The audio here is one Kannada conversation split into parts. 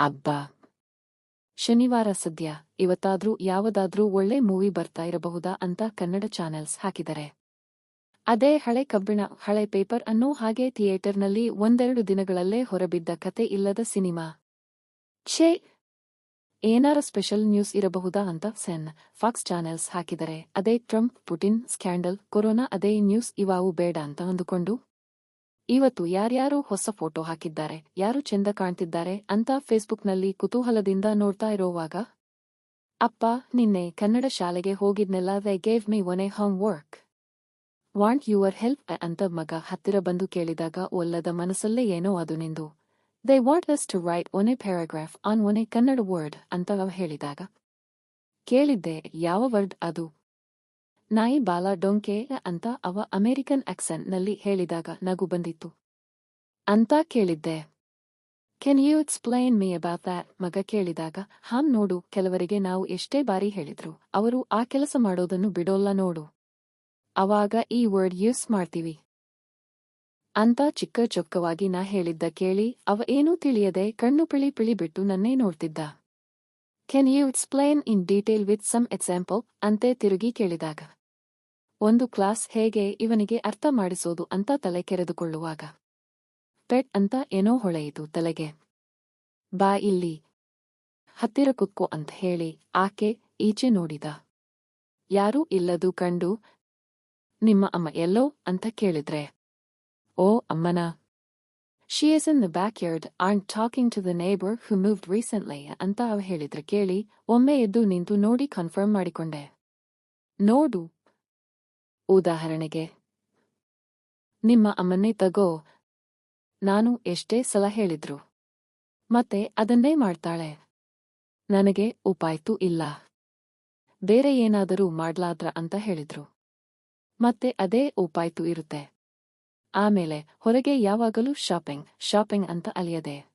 ಅಬ್ಬಾ! ಶನಿವಾರ ಸದ್ಯ ಇವತ್ತಾದ್ರೂ ಯಾವುದಾದ್ರೂ ಒಳ್ಳೆ ಮೂವಿ ಬರ್ತಾ ಇರಬಹುದಾ ಅಂತ ಕನ್ನಡ ಚಾನೆಲ್ಸ್ ಹಾಕಿದರೆ. ಅದೇ ಹಳೆ ಕಬ್ಬಿಣ, ಹಳೆ ಪೇಪರ್ ಅನ್ನು ಹಾಗೆ ಥಿಯೇಟರ್ನಲ್ಲಿ ಒಂದೆರಡು ದಿನಗಳಲ್ಲೇ ಹೊರಬಿದ್ದ ಕತೆ ಇಲ್ಲದ ಸಿನಿಮಾ. ಛೇ! ಏನಾರ ಸ್ಪೆಷಲ್ ನ್ಯೂಸ್ ಇರಬಹುದಾ ಅಂತ ಸೆನ್, ಫಾಕ್ಸ್ ಚಾನೆಲ್ಸ್ ಹಾಕಿದರೆ ಅದೇ ಟ್ರಂಪ್, ಪುಟಿನ್ ಸ್ಕ್ಯಾಂಡಲ್, ಕೊರೋನಾ ಅದೇ ನ್ಯೂಸ್ ಇವಾವು ಬೇಡ ಅಂತ ಅಂದುಕೊಂಡು ಇವತ್ತು ಯಾರ್ಯಾರು ಹೊಸ ಫೋಟೋ ಹಾಕಿದ್ದಾರೆ, ಯಾರು ಚೆಂದ ಕಾಣ್ತಿದ್ದಾರೆ ಅಂತ ಫೇಸ್ಬುಕ್ನಲ್ಲಿ ಕುತೂಹಲದಿಂದ ನೋಡ್ತಾ ಇರೋವಾಗ, ಅಪ್ಪ, ನಿನ್ನೆ ಕನ್ನಡ ಶಾಲೆಗೆ ಹೋಗಿದ್ನೆಲ್ಲ they gave me one a homework want your help ಅಂತ ಮಗ ಹತ್ತಿರ ಬಂದು ಕೇಳಿದಾಗ ಒಲ್ಲದ ಮನಸ್ಸಲ್ಲೇ ಏನೋ ಅದು ನಿಂದು. They want us to write one a paragraph on one a Kannada word ಅಂತ ಹೇಳಿದಾಗ, ಕೇಳಿದ್ದೆ, ಯಾವ ವರ್ಡ್ ಅದು? ನಾಯಿ ಬಾಲ ಡೊಂಕೆ ಅಂತ ಅವ ಅಮೆರಿಕನ್ ಆಕ್ಸೆಂಟ್ನಲ್ಲಿ ಹೇಳಿದಾಗ ನಗು ಬಂದಿತ್ತು. ಅಂತ ಕೇಳಿದ್ದೆ. Can you explain me about that ಮಗ ಕೇಳಿದಾಗ, ಹಾಂ, ನೋಡು, ಕೆಲವರಿಗೆ ನಾವು ಎಷ್ಟೇ ಬಾರಿ ಹೇಳಿದ್ರು, ಅವರು ಆ ಕೆಲಸ ಮಾಡೋದನ್ನು ಬಿಡೋಲ್ಲ, ನೋಡು. ಅವಾಗ ಈ ವರ್ಡ್ ಯೂಸ್ ಮಾಡ್ತೀವಿ. ಅಂತ ಚಿಕ್ಕ ಚೊಕ್ಕವಾಗಿ ನಾ ಹೇಳಿದ್ದ ಕೇಳಿ, ಅವ ಏನೂ ತಿಳಿಯದೆ ಕಣ್ಣು ಪಿಳಿ ಪಿಳಿ ಬಿಟ್ಟು ನನ್ನೇ ನೋಡ್ತಿದ್ದ. Can you explain in detail with some example ಅಂತೆ ತಿರುಗಿ ಕೇಳಿದಾಗ ಒಂದು ಕ್ಲಾಸ್ ಹೇಗೆ ಇವನಿಗೆ ಅರ್ಥ ಮಾಡಿಸೋದು ಅಂತ ತಲೆ ಕೆರೆದುಕೊಳ್ಳುವಾಗ ಪೆಟ್ ಅಂತ ಏನೋ ಹೊಳೆಯಿತು ತಲೆಗೆ. ಬಾ ಇಲ್ಲಿ. ಹತ್ತಿರ ಕುತ್ಕೋ ಅಂತ ಹೇಳಿ ಆಕೆ ಈಚೆ ನೋಡಿದ. ಯಾರೂ ಇಲ್ಲದು ಕಂಡು, ನಿಮ್ಮ ಅಮ್ಮ ಎಲ್ಲೋ ಅಂತ ಕೇಳಿದ್ರೆ. ಓ ಅಮ್ಮನ. She is in the backyard and talking to the neighbour who moved recently ಅಂತ ಅವ ಹೇಳಿದ್ರೆ ಕೇಳಿ ಒಮ್ಮೆ ಎದ್ದು ನಿಂತು ನೋಡಿ ಕನ್ಫರ್ಮ್ ಮಾಡಿಕೊಂಡೆ. ನೋಡು. ಉದಾಹರಣೆಗೆ, ನಿಮ್ಮ ಅಮ್ಮನ್ನೇ ತಗೋ, ನಾನು ಎಷ್ಟೇ ಸಲ ಹೇಳಿದ್ರು, ಮತ್ತೆ ಅದನ್ನೇ ಮಾಡ್ತಾಳೆ. ನನಗೆ ಉಪಾಯ್ತು ಇಲ್ಲ. ಬೇರೆ ಏನಾದರೂ ಮಾಡ್ಲಾದ್ರ ಅಂತ ಹೇಳಿದ್ರು. ಮತ್ತೆ ಅದೇ ಉಪಾಯ್ತು ಇರುತ್ತೆ. ಆಮೇಲೆ ಹೊರಗೆ ಯಾವಾಗಲೂ ಶಾಪಿಂಗ್ ಶಾಪಿಂಗ್ ಅಂತ ಅಲಿಯದೆ.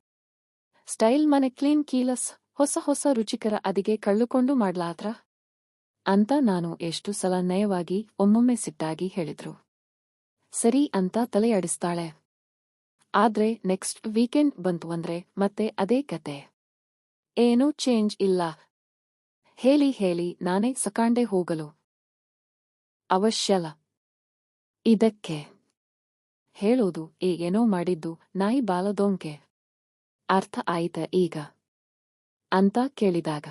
ಸ್ಟೈಲ್ ಮನೆ ಕ್ಲೀನ್ ಕೀಲಸ್, ಹೊಸ ಹೊಸ ರುಚಿಕರ ಅದಿಗೆ ಕಳ್ಳುಕೊಂಡು ಮಾಡ್ಲಾತ್ರ? ಅಂತ ನಾನು ಎಷ್ಟು ಸಲ ನಯವಾಗಿ, ಒಮ್ಮೊಮ್ಮೆ ಸಿಟ್ಟಾಗಿ ಹೇಳಿದ್ರು. ಸರಿ ಅಂತ ತಲೆಯಾಡಿಸ್ತಾಳೆ ಆದ್ರೆ ನೆಕ್ಸ್ಟ್ ವೀಕೆಂಡ್ ಬಂತು ಅಂದ್ರೆ ಮತ್ತೆ ಅದೇ ಕತೆ. ಏನೂ ಚೇಂಜ್ ಇಲ್ಲ. ಹೇಳಿ ಹೇಳಿ ನಾನೇ ಸಕಾಂಡೆ ಹೋಗಲು. ಅವಶ್ಯಲ. ಇದಕ್ಕೆ. ಹೇಳೋದು ಏನೋ ಮಾಡಿದ್ದು ನಾಯಿ ಬಾಲದೋಂಕೆ. ಅರ್ಥ ಆಯಿತ ಈಗ? ಅಂತ ಕೇಳಿದಾಗ.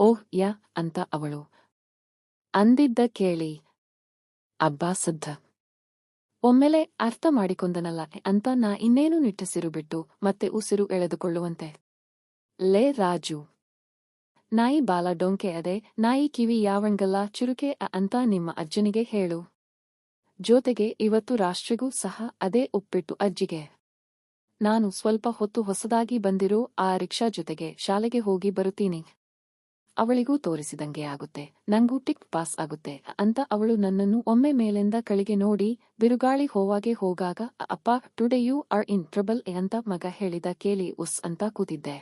ಓಹ್, ಯಾ, ಅಂತ ಅವಳು. ಅಂದಿದ್ದ ಕೇಳಿ, ಅಬ್ಬಾ ಸದ್ದ ಒಮ್ಮೆಲೆ ಅರ್ಥ ಮಾಡಿಕೊಂಡನಲ್ಲ ಅಂತ ನಾ ಇನ್ನೇನು ನಿಟ್ಟಸಿರು ಬಿಟ್ಟು ಮತ್ತೆ ಉಸಿರು ಎಳೆದುಕೊಳ್ಳುವಂತೆ. ಲೇ, ರಾಜು. ನಾಯಿ ಬಾಲ ಡೊಂಕೆ ಅದೆ, ನಾಯಿ ಕಿವಿ ಯಾವಂಗಲ್ಲ ಚುರುಕೆ ಅಂತ ನಿಮ್ಮ ಅಜ್ಜನಿಗೆ ಹೇಳು. ಜೊತೆಗೆ ಇವತ್ತು ರಾಷ್ಟ್ರಿಗೂ ಸಹ ಅದೇ ಉಪ್ಪಿಟ್ಟು ಅಜ್ಜಿಗೆ. ನಾನು ಸ್ವಲ್ಪ ಹೊತ್ತು ಹೊಸದಾಗಿ ಬಂದಿರೋ ಆ ರಿಕ್ಷಾ ಜೊತೆಗೆ ಶಾಲೆಗೆ ಹೋಗಿ ಬರುತ್ತೀನಿ. ಅವಳಿಗೂ ತೋರಿಸಿದಂಗೆ ಆಗುತ್ತೆ. ನಂಗೂ ಟಿಕ್ ಪಾಸ್ ಆಗುತ್ತೆ ಅಂತ ಅವಳು ನನ್ನನ್ನು ಒಮ್ಮೆ ಮೇಲಿಂದ ಕಳಿಗೆ ನೋಡಿ ಬಿರುಗಾಳಿ ಹೋವಾಗೆ ಹೋಗಾಗ, ಅಪ್ಪ today you are in trouble ಅಂತ ಮಗ ಹೇಳಿದ ಕೇಳಿ ಉಸ್ ಅಂತ ಕೂತಿದ್ದೆ.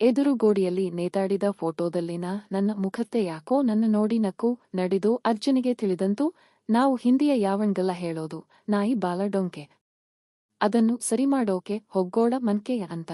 ಎದುರು ಗೋಡಿಯಲ್ಲಿ ನೇತಾಡಿದ ಫೋಟೋದಲ್ಲಿನ ನನ್ನ ಮುಖತ್ತೆ ಯಾಕೋ ನನ್ನ ನೋಡಿ ನಕ್ಕು, ನಡೆದು ಅರ್ಜುನಿಗೆ ತಿಳಿದಂತೂ ನಾವು ಹಿಂದಿಯ ಯಾವಣ್ಗಲ್ಲ ಹೇಳೋದು, ನಾಯಿ ಬಾಲ ಡೊಂಕೆ. ಅದನ್ನು ಸರಿ ಮಾಡೋಕೆ ಹೊಗ್ಗೋಡ ಮನ್ಕೆಯ ಅಂತ.